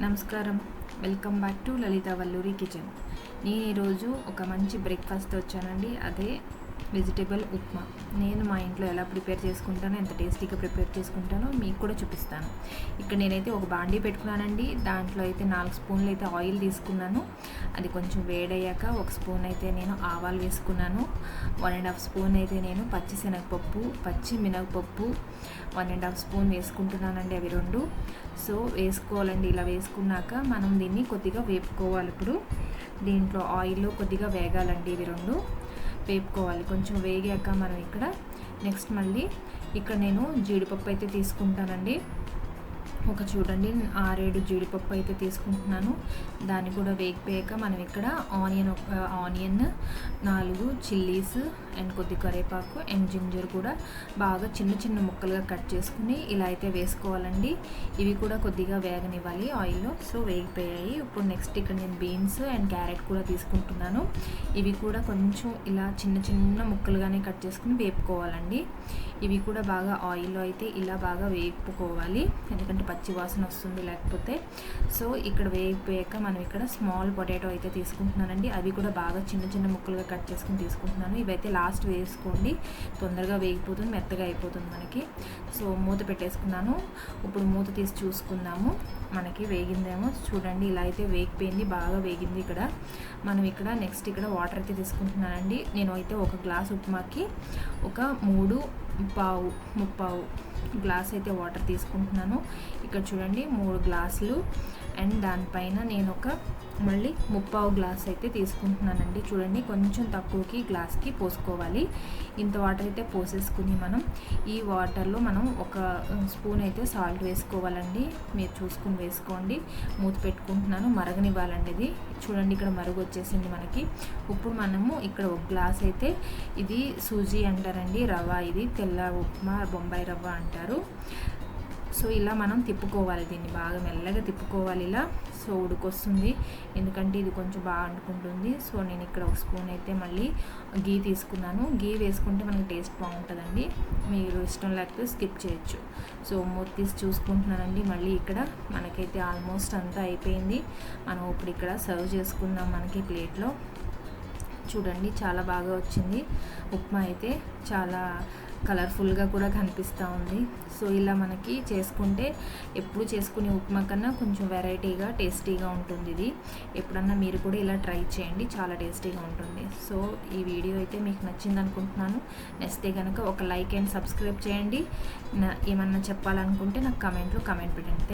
నమస్కారం. Welcome back to Lalitha Valluri kitchen. నేను ఈరోజు ఒక మంచి బ్రేక్ఫాస్ట్ వచ్చానండి. అదే వెజిటేబుల్ ఉప్మా. నేను మా ఇంట్లో ఎలా ప్రిపేర్ చేసుకుంటానో ఎంత టేస్టీగా ప్రిపేర్ చేసుకుంటానో మీకు కూడా చూపిస్తాను. ఇక్కడ నేనైతే ఒక బాండీ పెట్టుకున్నానండి. దాంట్లో అయితే నాలుగు స్పూన్లు అయితే ఆయిల్ తీసుకున్నాను. అది కొంచెం వేడయ్యాక ఒక స్పూన్ అయితే నేను ఆవాలు వేసుకున్నాను. వన్ అండ్ హాఫ్ స్పూన్ అయితే నేను పచ్చి శనగపప్పు పచ్చి మినగపప్పు వన్ అండ్ హాఫ్ స్పూన్ వేసుకుంటున్నానండి అవి రెండు. సో వేసుకోవాలండి. ఇలా వేసుకున్నాక మనం దీన్ని కొద్దిగా వేపుకోవాలి ఇప్పుడు. దీంట్లో ఆయిల్లో కొద్దిగా వేగాలండి ఇవి రెండు. వేపుకోవాలి. కొంచెం వేగాక మనం ఇక్కడ నెక్స్ట్ మళ్ళీ ఇక్కడ నేను జీడిపప్పు అయితే తీసుకుంటానండి. ఒక చూడండి ఆరేడు జీడిపప్పు అయితే తీసుకుంటున్నాను. దాన్ని కూడా వేగిపోయాక మనం ఇక్కడ ఆనియన్ ఒక ఆనియన్ నాలుగు చిల్లీస్ అండ్ కొద్ది కరివేపాకు అండ్ జింజర్ కూడా బాగా చిన్న చిన్న ముక్కలుగా కట్ చేసుకుని ఇలా అయితే వేసుకోవాలండి. ఇవి కూడా కొద్దిగా వేగనివ్వాలి ఆయిల్లో. సో వేగిపోయాయి ఇప్పుడు నెక్స్ట్ ఇక్కడ నేను బీన్స్ అండ్ క్యారెట్ కూడా తీసుకుంటున్నాను. ఇవి కూడా కొంచెం ఇలా చిన్న చిన్న ముక్కలుగానే కట్ చేసుకుని వేపుకోవాలండి. ఇవి కూడా బాగా ఆయిల్లో అయితే ఇలా బాగా వేపుకోవాలి. ఎందుకంటే పచ్చి వాసన వస్తుంది లేకపోతే. సో ఇక్కడ వేగిపోయాక మనం ఇక్కడ స్మాల్ పొటాటో అయితే తీసుకుంటున్నానండి. అవి కూడా బాగా చిన్న చిన్న ముక్కలుగా కట్ చేసుకుని తీసుకుంటున్నాను. ఇవైతే లాస్ట్ వేసుకోండి. తొందరగా వేగిపోతుంది మెత్తగా అయిపోతుంది మనకి. సో మూత పెట్టేసుకున్నాను. ఇప్పుడు మూత తీసి చూసుకుందాము. మనకి వేగిందేమో. చూడండి ఇలా అయితే వేగిపోయింది బాగా వేగింది ఇక్కడ. మనం ఇక్కడ నెక్స్ట్ ఇక్కడ వాటర్ అయితే తీసుకుంటున్నానండి. నేను అయితే ఒక గ్లాస్ ఉప్మాకి ఒక మూడు పావు ముప్పావు గ్లాస్ అయితే వాటర్ తీసుకుంటున్నాను. ఇక్కడ చూడండి మూడు గ్లాసులు. అండ్ దానిపైన నేను ఒక మళ్ళీ ముప్పావు గ్లాస్ అయితే తీసుకుంటున్నానండి. చూడండి కొంచెం తక్కువకి గ్లాస్కి పోసుకోవాలి. ఇంత వాటర్ అయితే పోసేసుకుని మనం ఈ వాటర్లో మనం ఒక స్పూన్ అయితే సాల్ట్ వేసుకోవాలండి. మీరు చూసుకుని వేసుకోండి. మూత పెట్టుకుంటున్నాను. మరగనివ్వాలండి ఇది. చూడండి ఇక్కడ మరుగు వచ్చేసింది మనకి. ఇప్పుడు మనము ఇక్కడ ఒక గ్లాస్ అయితే ఇది సూజీ అంటారండి రవ్వ. ఇది తెల్ల ఉప్మా బొంబాయి రవ్వ అంటారు. సో ఇలా మనం తిప్పుకోవాలి దీన్ని బాగా మెల్లగా తిప్పుకోవాలి ఇలా. సో ఉడికొస్తుంది. ఎందుకంటే ఇది కొంచెం బాగా అంటుకుంటుంది. సో నేను ఇక్కడ ఒక స్పూన్ అయితే మళ్ళీ గీ తీసుకున్నాను. గీ వేసుకుంటే మనకి టేస్ట్ బాగుంటుందండి. మీరు ఇష్టం లేకపోతే స్కిప్ చేయొచ్చు. సో మూత తీసి చూసుకుంటున్నానండి. మళ్ళీ ఇక్కడ మనకైతే ఆల్మోస్ట్ అంతా అయిపోయింది. మనం ఇప్పుడు ఇక్కడ సర్వ్ చేసుకుందాం మనకి ప్లేట్లో. చూడండి చాలా బాగా వచ్చింది. ఉప్మా అయితే చాలా కలర్ఫుల్గా కూడా కనిపిస్తూ ఉంది. సో ఇలా మనకి చేసుకుంటే ఎప్పుడు చేసుకునే ఉప్మా కన్నా కొంచెం వెరైటీగా టేస్టీగా ఉంటుంది ఇది. ఎప్పుడన్నా మీరు కూడా ఇలా ట్రై చేయండి చాలా టేస్టీగా ఉంటుంది. సో ఈ వీడియో అయితే మీకు నచ్చింది అనుకుంటున్నాను. నెక్స్ట్ కనుక ఒక లైక్ అండ్ సబ్స్క్రైబ్ చేయండి. ఏమన్నా చెప్పాలనుకుంటే నాకు కమెంట్లో కమెంట్ పెట్టండి.